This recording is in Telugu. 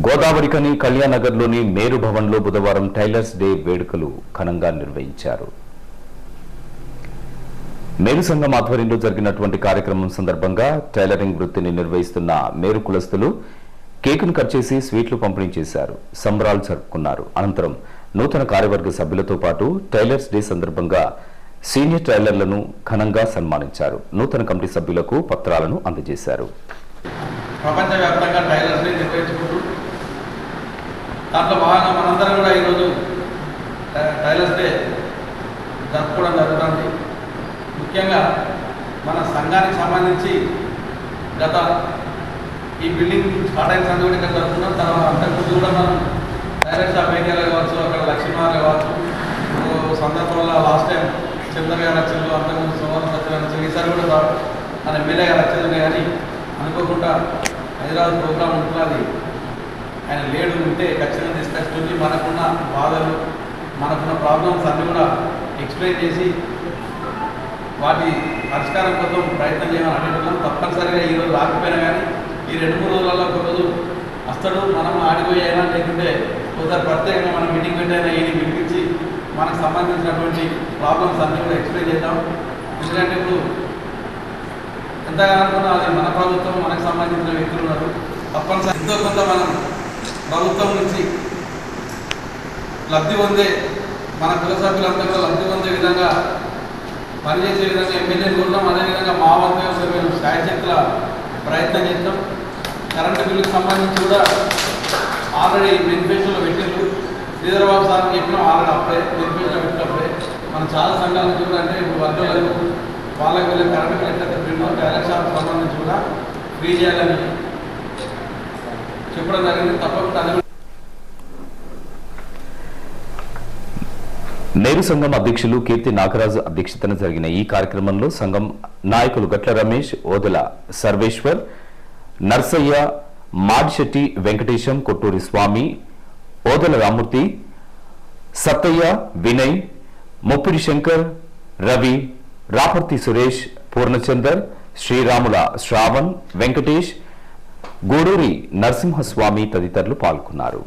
గోదావరికని కళ్యాణనగర్లోని మేరు భవన్లో బుధవారం టైలర్స్ డే వేడుకలు ఘనంగా నిర్వహించారు. మేరు సంఘం ఆధ్వర్యంలో జరిగినటువంటి కార్యక్రమం సందర్భంగా టైలరింగ్ వృత్తిని నిర్వహిస్తున్న మేరు కులస్తులు కేకును కట్ చేసి స్వీట్లు పంపిణీ చేశారు. సంబరాలు జరుపుకున్నారు. అనంతరం నూతన కార్యవర్గ సభ్యులతో పాటు టైలర్స్ డే సందర్భంగా సీనియర్ టైలర్లను ఘనంగా సన్మానించారు. నూతన కమిటీ సభ్యులకు పత్రాలను అందజేశారు. ప్రపంచవ్యాప్తంగా టైలర్స్ని నిర్వహించుకుంటూ దాంట్లో భాగంగా మనందరం కూడా ఈరోజు టైలర్స్ డే జరుపుకోవడం జరుగుతుంది. ముఖ్యంగా మన సంఘానికి సంబంధించి గత ఈ బిల్డింగ్ స్టార్ట్ అయిన సంగతి కూడా ఇక్కడ జరుపుకున్నాం. తర్వాత అంతకుముందు కూడా మనం టైలర్ షాప్ ఏరియాలో కావచ్చు అక్కడ లక్ష్మీనారాయణ కావచ్చు సందర్భంలో లాస్ట్ టైం చంద్ర గారు వచ్చిండ్రు అంతకుముందు సోమవారం సత్యనారాయణ ఈసారి కూడా రా- మన ఎమ్మెల్యే గారు వచ్చింది కానీ అనుకోకుండా హైదరాబాద్ ప్రోగ్రామ్ ఉంటున్నది. ఆయన లేడు ఉంటే ఖచ్చితంగా తీసుకొచ్చుకొని మనకున్న బాధలు మనకున్న ప్రాబ్లమ్స్ అన్నీ కూడా ఎక్స్ప్లెయిన్ చేసి వాటి పరిష్కారం కోసం ప్రయత్నం చేయమని అడుగుతున్నాం తప్పనిసరిగా ఈ రోజు రాకపోయినా కానీ ఈ రెండు మూడు రోజులలో ఒక రోజు వస్తాడు మనం ఆడిపోయేనా లేకుంటే ఒకసారి ప్రత్యేకంగా మనం మీటింగ్ పెట్టైనా ఈయన పిలిపించి మనకు సంబంధించినటువంటి ప్రాబ్లమ్స్ అన్నీ కూడా ఎక్స్ప్లెయిన్ చేద్దాం. ఎందుకంటే ఇప్పుడు ఎంతగానో అది మన ప్రభుత్వం మనకు సంబంధించిన వ్యక్తులు ఉన్నారు. తప్పనిసరి ఎంతో కొంత మనం ప్రభుత్వం నుంచి లబ్ధి పొందే మన కుల సభ్యులందరూ కూడా లబ్ధి పొందే విధంగా పనిచేసే విధంగా ఎమ్మెల్యేలు కోరుతాం అదేవిధంగా మా వంతు మేము శాయశక్తుల ప్రయత్నం చేద్దాం కరెంటు బిల్లుకు సంబంధించి కూడా ఆల్రెడీ బెనిఫిషియల్లో పెట్టిండ్రు. శ్రీధరబాబు సార్ చెప్పినాం ఆల్రెడీ అప్పుడే బెనిఫిషియల్లో పెట్టినప్పుడే. మనం చాలా సంఘాల నుంచి కూడా అంటే ఇప్పుడు వర్గాలకు వాళ్ళకి వెళ్ళే కరెంటు బిల్ ఎట్లయితే బిల్లు ఎలక్షన్ సంబంధించి కూడా ఫ్రీ చేయాలని చెప్పడం జరిగింది తప్పకుండా నేరు సంఘం అధ్యక్షులు కీర్తి నాగరాజు అధ్యక్షతన జరిగిన ఈ కార్యక్రమంలో సంఘం నాయకులు గట్ల రమేష్ ఓదల సర్వేశ్వర్ నర్సయ్య మాడిశెట్టి వెంకటేశం కొట్టూరి స్వామి ఓదల రామూర్తి సత్తయ్య వినయ్ ముప్పిడి శంకర్ రవి రాపర్తి సురేష్ పూర్ణచందర్ శ్రీరాముల శ్రావణ్ వెంకటేష్ గూడూరి నరసింహస్వామి తదితరులు పాల్గొన్నారు.